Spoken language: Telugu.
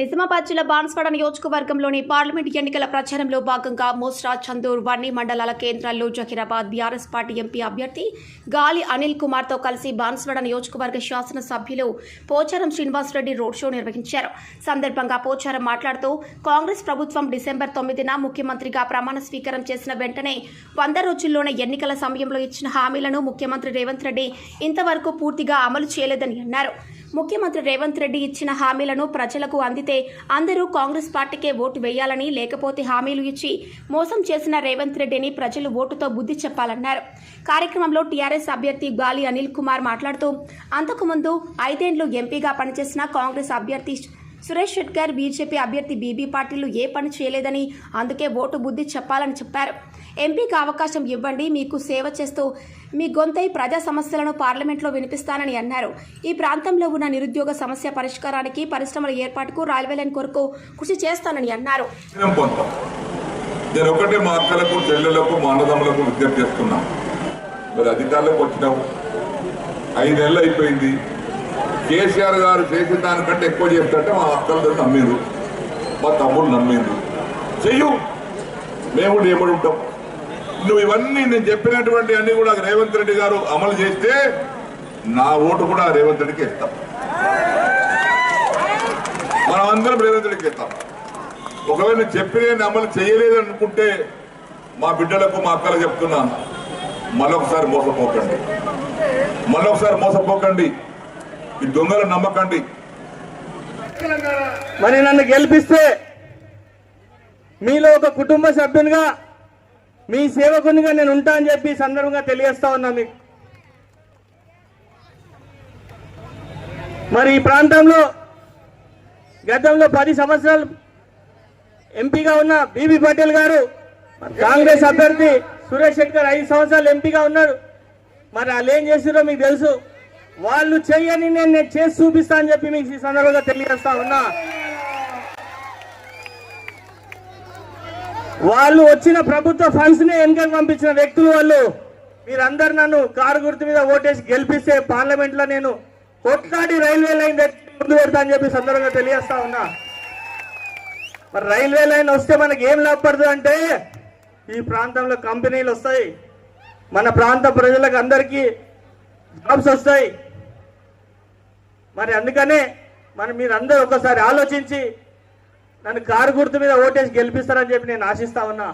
నిజామాబాద్ జిల్లా బాన్స్వాడ నియోజకవర్గంలోని పార్లమెంట్ ఎన్నికల ప్రచారంలో భాగంగా మోస్రా చందూర్ వన్నీ మండలాల కేంద్రాల్లో జహీరాబాద్ బీఆర్ఎస్ పార్టీ ఎంపీ అభ్యర్థి గాలి అనిల్ కుమార్తో కలిసి బాన్స్వాడ నియోజకవర్గ శాసనసభ్యులు పోచారం శ్రీనివాసరెడ్డి రోడ్ షో నిర్వహించారు. సందర్భంగా పోచారం మాట్లాడుతూ కాంగ్రెస్ ప్రభుత్వం డిసెంబర్ తొమ్మిదిన ముఖ్యమంత్రిగా ప్రమాణ స్వీకారం చేసిన వెంటనే వంద రోజుల్లోనే ఎన్నికల సమయంలో ఇచ్చిన హామీలను ముఖ్యమంత్రి రేవంత్ రెడ్డి ఇంతవరకు పూర్తిగా అమలు చేయలేదని అన్నారు. ముఖ్యమంత్రి రేవంత్ రెడ్డి ఇచ్చిన హామీలను ప్రజలకు అందితే అందరూ కాంగ్రెస్ పార్టీకే ఓటు వేయాలని లేకపోతే హామీలు ఇచ్చి మోసం చేసిన రేవంత్ రెడ్డిని ప్రజలు ఓటుతో బుద్ధి చెప్పాలన్నారు. కార్యక్రమంలో టీఆర్ఎస్ అభ్యర్థి గాలి అనిల్ కుమార్ మాట్లాడుతూ అంతకుముందు ఐదేండ్లు ఎంపీగా పనిచేసిన కాంగ్రెస్ అభ్యర్థి సురేష్ షెట్కర్ బీజేపీ అభ్యర్థి బీబీ పార్టీలు ఏ పని చేయలేదని అందుకే ఓటు బుద్ధి చెప్పాలని చెప్పారు. ఎంపీకి అవకాశం ఇవ్వండి మీకు సేవ చేస్తూ మీ గొంతై ప్రజా సమస్యలను పార్లమెంట్లో వినిపిస్తానని అన్నారు. ఈ ప్రాంతంలో ఉన్న నిరుద్యోగ సమస్య పరిష్కారానికి పరిశ్రమల ఏర్పాటుకు రైల్వే లైన్ కొరకు కృషి చేస్తానని అన్నారు. నేను ఒకటే మా అక్కలకు చెల్లెలకు మా అన్నదమ్ములకు విజ్ఞప్తి మరి అధికారులకు వచ్చినావు ఐదేళ్ళు అయిపోయింది. కేసీఆర్ గారు చేసిన దానికంటే ఎక్కువ చేస్తుంటే మా అక్కలు నమ్మిండ్రు. మా తమ్ముడు నమ్మిండ్రు. చెయ్యు. మేము కూడా ఏమడి ఉంటాం. నువ్వు ఇవన్నీ నేను చెప్పినటువంటి అన్ని కూడా రేవంత్ రెడ్డి గారు అమలు చేస్తే నా ఓటు కూడా రేవంత్ రెడ్డికి ఇస్తాం. మనం అందరం రేవంత్ రెడ్డికి ఇస్తాం. ఒకవేళ నేను చెప్పిన అమలు చేయలేదు అనుకుంటే మా బిడ్డలకు మా అక్కలకు చెప్తున్నాను మళ్ళొకసారి మోసపోకండి. మళ్ళొకసారి మోసపోకండి. ఈ దొంగలు నమ్మకండి. మరి నన్ను గెలిపిస్తే మీలో ఒక కుటుంబ సభ్యునిగా మీ సేవకునిగా నేను ఉంటా అని చెప్పి సందర్భంగా తెలియజేస్తా ఉన్నా మీకు. మరి ఈ ప్రాంతంలో గతంలో పది సంవత్సరాలు ఎంపీగా ఉన్న బీబీ పటేల్ గారు కాంగ్రెస్ అభ్యర్థి సురేష్ శెట్కర్ ఐదు సంవత్సరాలు ఎంపీగా ఉన్నారు. మరి వాళ్ళు ఏం చేసిరో మీకు తెలుసు. వాళ్ళు చెయ్యని నేను నేను చేసి చూపిస్తా అని చెప్పి మీకు ఈ సందర్భంగా తెలియజేస్తా ఉన్నా. వాళ్ళు వచ్చిన ప్రభుత్వ ఫండ్స్ని వెనుకకు పంపించిన వ్యక్తులు వాళ్ళు. మీరందరు నన్ను కారు గుర్తు మీద ఓటేసి గెలిపిస్తే పార్లమెంట్లో నేను కొట్లాడి రైల్వే లైన్ ముందు పెడతా అని చెప్పి సందర్భంగా తెలియజేస్తా ఉన్నా. మరి రైల్వే లైన్ వస్తే మనకి ఏం లాభపడుతుంది అంటే ఈ ప్రాంతంలో కంపెనీలు వస్తాయి. మన ప్రాంత ప్రజలకు అందరికీ జాబ్స్ వస్తాయి. మరి అందుకనే మరి మీరందరూ ఒకసారి ఆలోచించి నన్ను కారు గుర్తు మీద ఓటేసి గెలిపిస్తారని చెప్పి నేను ఆశిస్తా ఉన్నా.